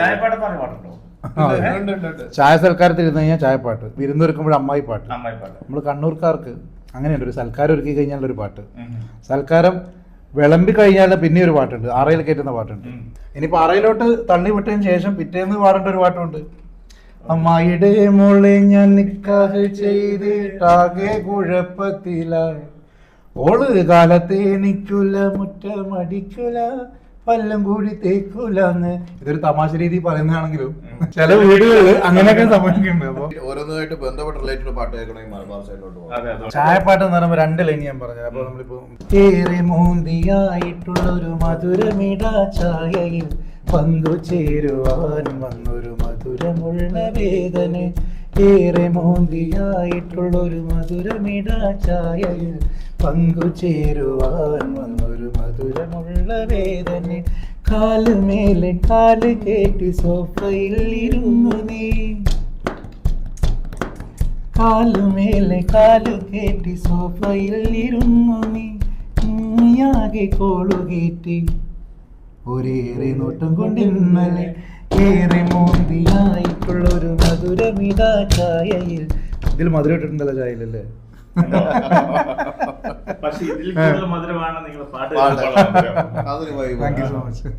ചായപ്പാട്ട് പറഞ്ഞ പാട്ടുണ്ടോ. ചായ സൽക്കാരത്തിൽ ഇരുന്ന് കഴിഞ്ഞാൽ ചായപ്പാട്ട്. വിരുന്നൊരുക്കുമ്പോൾ അമ്മായി പാട്ട്. അമ്മായി പാട്ട്. നമ്മൾ കണ്ണൂർക്കാർക്ക് അങ്ങനെയുണ്ട്. ഒരു സൽക്കാരം ഒരുക്കി കഴിഞ്ഞാൽ ഒരു പാട്ട്. സൽക്കാരം വിളമ്പി കഴിഞ്ഞാൽ പിന്നെ ഒരു പാട്ടുണ്ട്. അറയിൽ കയറ്റുന്ന പാട്ടുണ്ട്. ഇനിയിപ്പോ അറയിലോട്ട് തള്ളി വിട്ടതിന് ശേഷം പിറ്റേന്ന് പാടേണ്ട ഒരു പാട്ടുണ്ട്. അമ്മായിയുടെ മോളെ ഞാൻ നിക്കാഹ് ചെയ്തിട്ടാകെ കുഴപ്പത്തിലായി ഓൾ കാലത്തെ നിക്കൂല മുറ്റമടിക്കൂല. പല്ലം കൂടി തേക്കൂലെന്ന്. ഇതൊരു തമാശ രീതി പറയുന്നതാണെങ്കിലും ചില വീടുകളിൽ അങ്ങനെയൊക്കെ സംഭവിക്കുന്നുണ്ട് അപ്പൊ. ഓരോന്നായിട്ട് ബന്ധപ്പെട്ട റിലേറ്റഡ് പാട്ട് കേൾക്കണമെങ്കിൽ മലബാർ സൈഡിലോട്ട് പോകാം. അതെ അതെ. ചായപ്പാട്ട് എന്ന് പറയുമ്പോൾ രണ്ട് ലൈൻ ഞാൻ പറഞ്ഞത് അപ്പൊ നമ്മളിപ്പോ ഏറെ മൂന്തിയായിട്ടുള്ള ഒരു മധുരമിടാ ചായയിൽ പങ്കുചേരുവാൻ വന്നൊരു മധുരമുള്ള വേദന. ഏറെ മൂന്തിയായിട്ടുള്ള ഒരു മധുരമിടാ ചായയിൽ പങ്കുചേരുവാൻ വന്നൊരു മധുരമുള്ള വേദന. കാൽ മേലെ കാൽ കേട്ട് സോഫയിൽ ഇരുന്നു നീ. കാലുമേലെ കാൽ കേട്ടി സോഫയിൽ ഇരുന്നു നീ. നീയാകെ കോളുകേറ്റി ഒരേറെ നോട്ടം കൊണ്ടിന്നലെ. ഏറെ മോന്തിയായിട്ടുള്ളൊരു ഒരു മധുരമിത ചായയിൽ ഇതിൽ മധുരം ഇട്ടിട്ടുണ്ടല്ലോ ചായയിലല്ലേ പക്ഷേ ഇതിൽ മധുരമാണ് നിങ്ങൾ പാട്ട് താങ്ക് യു സോ മച്ച്